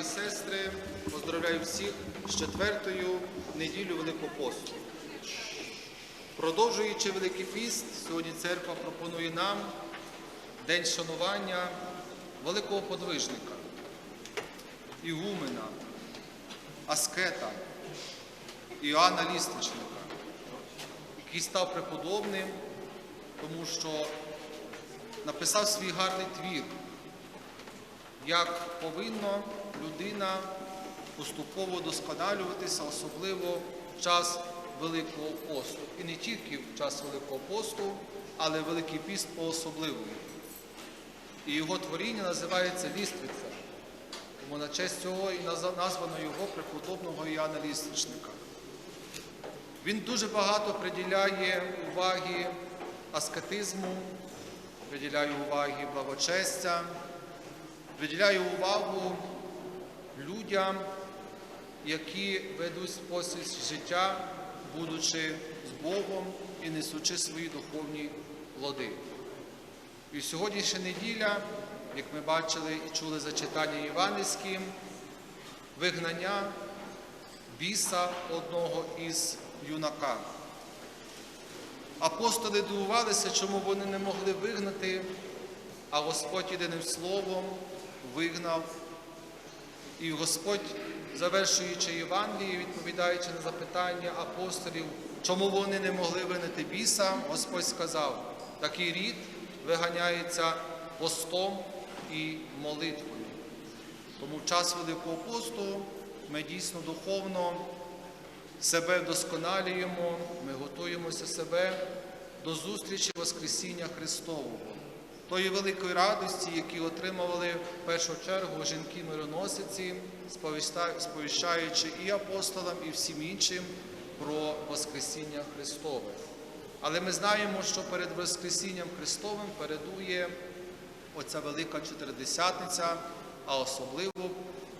і сестри, поздравляю всіх з четвертою неділю Великого посту. Продовжуючи Великий піст, сьогодні церква пропонує нам день шанування великого подвижника, ігумена, аскета, Іоанна Лістичника, який став преподобним, тому що написав свій гарний твір, як повинна людина поступово досконалюватися, особливо в час Великого посту. І не тільки в час Великого посту, але Великий піст по-особливому. І його творіння називається Ліствиця. Тому на честь цього і названо його преподобного Іоанна Ліствичника. Він дуже багато приділяє уваги аскетизму, приділяє уваги благочестя, приділяє увагу людям, які ведуть спосіб життя, будучи з Богом і несучи свої духовні плоди. І сьогоднішня неділя, як ми бачили і чули за читання Євангельським, вигнання біса одного із юнака. Апостоли дивувалися, чому вони не могли вигнати, а Господь єдиним словом вигнав. І Господь, завершуючи Євангеліє, відповідаючи на запитання апостолів, чому вони не могли вигнати біса, Господь сказав, такий рід виганяється постом і молитвою. Тому в час Великого посту ми дійсно духовно себе вдосконалюємо, ми готуємося себе до зустрічі Воскресіння Христового, тої великої радості, які отримували в першу чергу жінки-мироносиці, сповіщаючи і апостолам, і всім іншим про Воскресіння Христове. Але ми знаємо, що перед Воскресінням Христовим передує оця велика чотиридесятниця, а особливо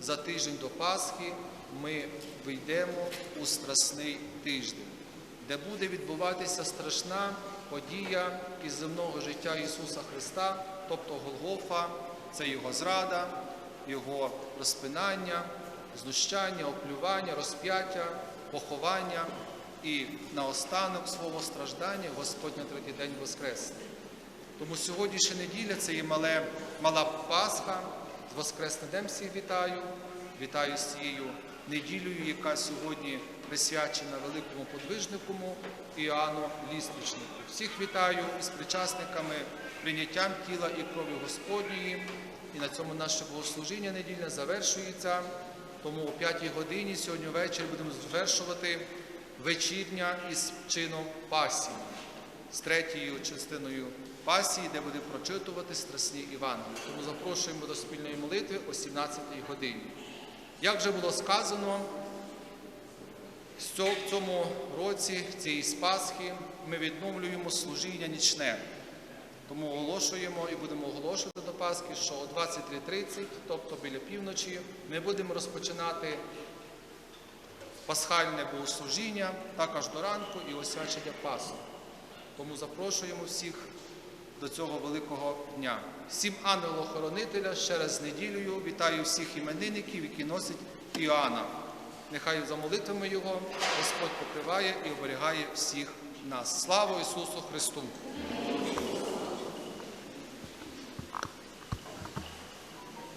за тиждень до Пасхи ми вийдемо у страсний тиждень, де буде відбуватися страшна подія із земного життя Ісуса Христа, тобто Голгофа, це Його зрада, Його розпинання, знущання, оплювання, розп'яття, поховання і наостанок свого страждання Господь на третій день воскресне. Тому сьогоднішня неділя це є мале, мала Пасха. З Воскресним днем всіх вітаю. Вітаю з цією неділею, яка сьогодні присвячена великому подвижнику Іоанну Ліствичнику. Всіх вітаю із причасниками прийняттям тіла і крові Господньої. І на цьому наше богослужіння недільне завершується. Тому о 5 годині сьогодні ввечері будемо завершувати вечірня із чином пасії з третьою частиною пасії, де буде прочитувати страсні Євангелії. Тому запрошуємо до спільної молитви о 17 годині. Як вже було сказано, в цьому році, цієї Спасхи, ми відновлюємо служіння нічне. Тому оголошуємо і будемо оголошувати до Пасхи, що о 23.30, тобто біля півночі, ми будемо розпочинати пасхальне богослужіння, також до ранку і освячення Пасхи. Тому запрошуємо всіх до цього великого дня. Всім ангело-хоронителя ще раз з неділею вітаю всіх іменинників, які носять Іоанна. Нехай за молитвами його Господь покриває і оберігає всіх нас. Слава Ісусу Христу!